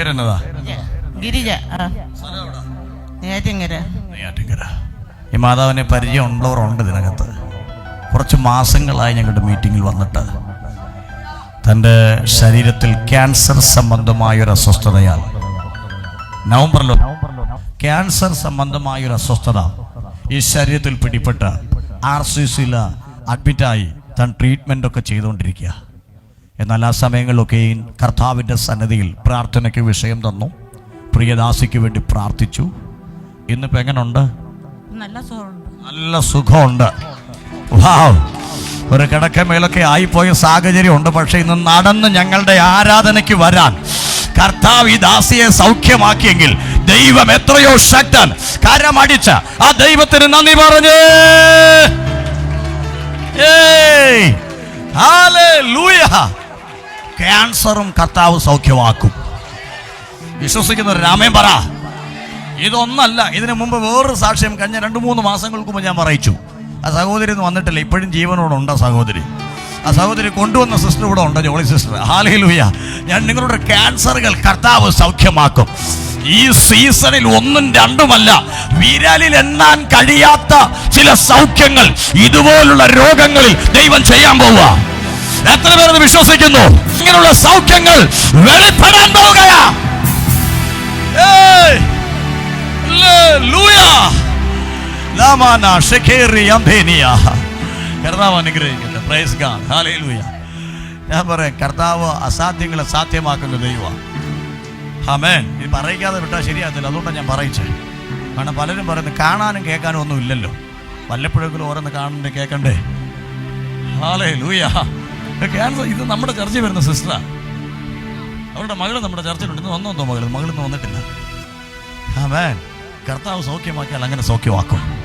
പേരെന്നതാ? ഗിരിജ നെയ്യാറ്റിൻകര ഈ മാതാവിനെ പരിചയം ഉള്ളവരുണ്ട് ഇതിനകത്ത്. കുറച്ച് മാസങ്ങളായി ഞങ്ങളുടെ മീറ്റിങ്ങിൽ വന്നിട്ട്. തന്റെ ശരീരത്തിൽ ക്യാൻസർ സംബന്ധമായ ഒരു അസ്വസ്ഥതയാൽ നവംബറിലോ ക്യാൻസർ സംബന്ധമായ ഒരു അസ്വസ്ഥത. ഈ ശരീരത്തിൽ പിടിപെട്ട് ആർ സി സിയിൽ അഡ്മിറ്റായി താൻ ട്രീറ്റ്മെന്റ് ഒക്കെ ചെയ്തുകൊണ്ടിരിക്കുക. എന്നാൽ ആ സമയങ്ങളിലൊക്കെയും കർത്താവിന്റെ സന്നദ്ധിയിൽ പ്രാർത്ഥനയ്ക്ക് വിഷയം തന്നു. പ്രിയദാസിക്ക് വേണ്ടി പ്രാർത്ഥിച്ചു. ഇന്നിപ്പോൾ എങ്ങനെയുണ്ട് നല്ല സുഖമുണ്ട്. വാവ്. ഒരു കിടക്കമേലൊക്കെ ആയിപ്പോയ സാഹചര്യം ഉണ്ട് പക്ഷെ ഇന്ന് നടന്ന് ഞങ്ങളുടെ ആരാധനയ്ക്ക് വരാൻ കർത്താവ് ഈ ദാസിയെ സൗഖ്യമാക്കിയെങ്കിൽ ദൈവം എത്രയോ ശക്തൻ കരമടിച്ച ആ ദൈവത്തിന് നന്ദി പറഞ്ഞേ. ഏയ്! ഹല്ലേലൂയ. ക്യാൻസറും കർത്താവ് സൗഖ്യമാക്കും. വിശ്വസിക്കുന്ന രാമേ പറ. ഇതൊന്നല്ല ഇതിനു മുമ്പ് വേറൊരു സാക്ഷ്യം കഴിഞ്ഞ രണ്ട് മൂന്ന് മാസങ്ങൾക്ക് മുമ്പ് ഞാൻ പറയിച്ചു. ആ സഹോദരി ഒന്നും വന്നിട്ടില്ല ഇപ്പോഴും ജീവനോടുണ്ട് ആ സഹോദരി. ആ സഹോദരി കൊണ്ടുവന്ന സിസ്റ്റർ ഇവിടെ ഉണ്ട് ജോളി സിസ്റ്റർ ഹാലയിലൂയ ഞാൻ നിങ്ങളുടെ ക്യാൻസറുകൾ കർത്താവ് സൗഖ്യമാക്കും. ഈ സീസണിൽ ഒന്നും രണ്ടുമല്ല വിരലിൽ എണ്ണാൻ കഴിയാത്ത ചില സൗഖ്യങ്ങൾ ഇതുപോലുള്ള രോഗങ്ങളിൽ ദൈവം ചെയ്യാൻ പോവുക. എത്ര പേർ വിശ്വസിക്കുന്നു? ഇങ്ങനെയുള്ള സൗഖ്യങ്ങൾ വെളിപ്പെടാൻ പോവുകയാ. കർത്താവ് അനുഗ്രഹിക്കട്ടെ. പ്രൈസ് ഗാഡ് ഹല്ലേലൂയ ഞാൻ പറയാം കർത്താവ് അസാധ്യങ്ങളെ സാധ്യമാക്കുന്ന ദൈവമാണ് ആമേൻ ഇത് പറയിക്കാതെ വിട്ടാൽ ശരിയാകത്തില്ല. അതുകൊണ്ടാണ് ഞാൻ പറയിച്ചത് കാരണം പലരും പറയുന്നത് കാണാനും കേൾക്കാനും ഒന്നും ഇല്ലല്ലോ വല്ലപ്പോഴെങ്കിലും ഓരോന്ന് കാണണ്ടേ കേൾക്കണ്ടേ? ഹാലേ ലൂയ ക്യാൻസർ ഇത് നമ്മുടെ ചർച്ചയിൽ വരുന്ന സിസ്റ്ററാ. അവരുടെ മകൾ നമ്മുടെ ചർച്ചയിലുണ്ട് ഇന്ന് വന്നോ മകൾ മകളിന്ന് വന്നിട്ടില്ല. ആ ആമേൻ കർത്താവ് സൗഖ്യമാക്കിയാൽ അങ്ങനെ സൗഖ്യമാക്കും.